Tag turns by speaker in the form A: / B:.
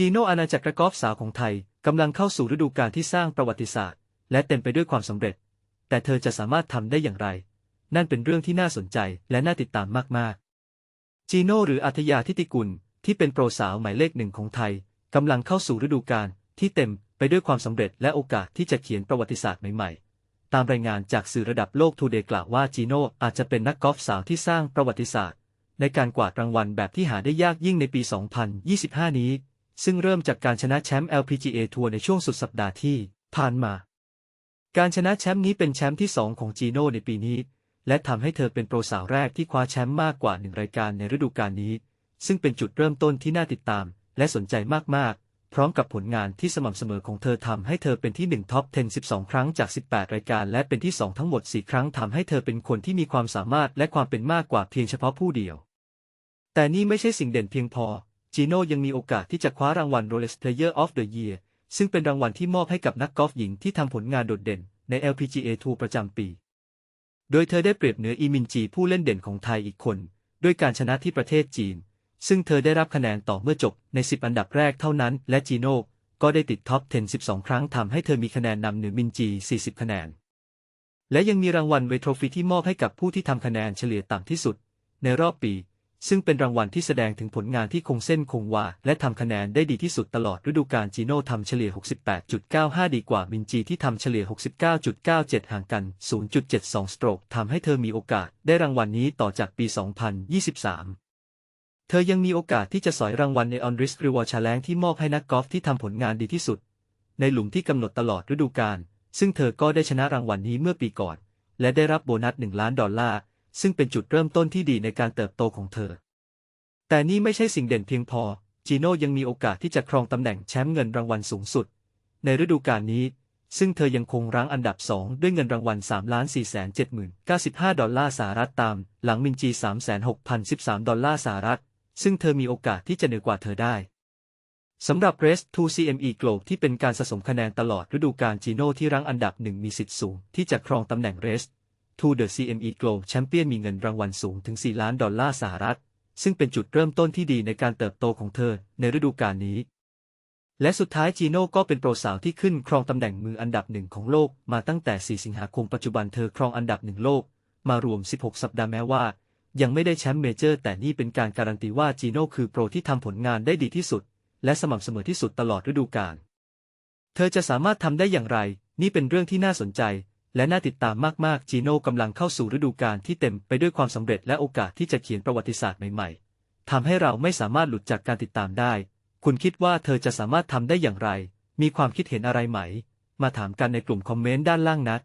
A: จีโน่อาณาจักรกอล์ฟสาวของไทยกำลังเข้าสู่ฤดูกาลที่สร้างประวัติศาสตร์ และเต็มไปด้วยความสำเร็จ แต่เธอจะสามารถทำได้อย่างไร นั่นเป็นเรื่องที่น่าสนใจและน่าติดตามมากๆ จีโน่หรืออัธยาทิติกุลที่เป็นโปรสาวหมายเลขหนึ่งของไทยกำลังเข้าสู่ฤดูกาลที่เต็มไปด้วยความสำเร็จและโอกาสที่จะเขียนประวัติศาสตร์ใหม่ๆ ตามรายงานจากสื่อระดับโลกทูเดย์กล่าวว่าจีโน่อาจจะเป็นนักกอล์ฟสาวที่สร้างประวัติศาสตร์ ในการกวาดรางวัลแบบที่หาได้ยากยิ่งในปี 2025 นี้ ซึ่งเริ่มจากการชนะแชมป์ LPGA ทัวร์ในช่วงสุดสัปดาห์ที่ผ่านมา การชนะแชมป์นี้เป็นแชมป์ที่ 2 ของจีโน่ในปีนี้ และทำให้เธอเป็นโปรสาวแรกที่คว้าแชมป์มากกว่าหนึ่งรายการในฤดูกาลนี้ ซึ่งเป็นจุดเริ่มต้นที่น่าติดตาม และสนใจมาก ๆ พร้อมกับผลงานที่สม่ำเสมอของเธอทำให้เธอเป็นที่1ท็อป 10 12 ครั้งจาก 18 รายการ และเป็นที่ 2 ทั้งหมด 4 ครั้งทำให้เธอเป็นคนที่มีความสามารถและความเป็นมากกว่าเพียงเฉพาะผู้เดียว แต่นี่ไม่ใช่สิ่งเด่นเพียงพอ จีโน่ยังมีโอกาสที่จะคว้ารางวัล Rolex Player of the Year ซึ่งเป็นรางวัลที่มอบให้กับนักกอล์ฟหญิงที่ทำผลงานโดดเด่นใน LPGA Tour ประจำปี โดยเธอได้เปรียบเหนืออีมินจีผู้เล่นเด่นของไทยอีกคน ด้วยการชนะที่ประเทศจีน ซึ่งเธอได้รับคะแนนต่อเมื่อจบใน 10 อันดับแรกเท่านั้น และจีโน่ก็ได้ติดท็อป 10 12 ครั้งทำให้เธอมีคะแนนนำเหนือมินจี 40 คะแนน และยังมีรางวัลเวทโทรฟีที่มอบให้กับผู้ที่ทำคะแนนเฉลี่ยต่ำที่สุด ในรอบปี ซึ่งเป็นรางวัลที่แสดงถึงผลงานที่คงเส้นคงวา และทำคะแนนได้ดีที่สุดตลอดฤดูกาลจีโน่ทำเฉลี่ย 68.95 ดีกว่ามินจีที่ทำเฉลี่ย 69.97 ห่างกัน 0.72 สโตรกทำให้เธอมีโอกาสได้รางวัลนี้ต่อจากปี 2023เธอยังมีโอกาสที่จะสอยรางวัลในออนริสรีวอร์ชาแลงที่มอบให้นักกอล์ฟที่ทำผลงานดีที่สุด ในหลุมที่กำหนดตลอดฤดูกาล ซึ่งเธอก็ได้ชนะรางวัลนี้เมื่อปีก่อน และได้รับโบนัส 1 ล้านดอลลาร์ ซึ่งเป็นจุดเริ่มต้นที่ดีในการเติบโตของเธอ แต่นี่ไม่ใช่สิ่งเด่นเพียงพอ จีโน่ยังมีโอกาสที่จะครองตำแหน่งแชมป์เงินรางวัลสูงสุด ในฤดูกาลนี้ ซึ่งเธอยังคงรั้งอันดับ 2 ด้วยเงินรางวัล3ล้าน4 7 0 95 ดอลลาร์สหรัฐตาม หลังมินจี 36,013 ดอลลาร์สหรัฐ ซึ่งเธอมีโอกาสที่จะเหนือกว่าเธอได้สำหรับ Race to CME Globe ที่เป็นการสะสมคะแนนตลอดฤดูกาลจีโน่ที่รั้งอันดับหนึ่งมีสิทธิ์สูงที่จะครองตำแหน่ง Race to the CME Globe Champion มีเงินรางวัลสูงถึง 4 ล้านดอลลาร์สหรัฐ ซึ่งเป็นจุดเริ่มต้นที่ดีในการเติบโตของเธอในฤดูกาลนี้ และสุดท้ายจีโน่ก็เป็นโปรสาวที่ขึ้นครองตำแหน่งมืออันดับหนึ่งของโลกมาตั้งแต่ 4 สิงหาคมปัจจุบันเธอครองอันดับหนึ่งโลก มารวม 16 สัปดาห์แม้ว่า ยังไม่ได้แชมป์เมเจอร์แต่นี่เป็นการการันตีว่าจีโน่คือโปรที่ทำผลงานได้ดีที่สุด และสม่ำเสมอที่สุดตลอดฤดูกาลเธอจะสามารถทำได้อย่างไร นี่เป็นเรื่องที่น่าสนใจ และน่าติดตามมากๆ จีโน่กำลังเข้าสู่ฤดูกาลที่เต็มไปด้วยความสำเร็จและโอกาสที่จะเขียนประวัติศาสตร์ใหม่ๆทำให้เราไม่สามารถหลุดจากการติดตามได้ คุณคิดว่าเธอจะสามารถทำได้อย่างไร มีความคิดเห็นอะไรไหม มาถามกันในกลุ่มคอมเมนต์ด้านล่างนะ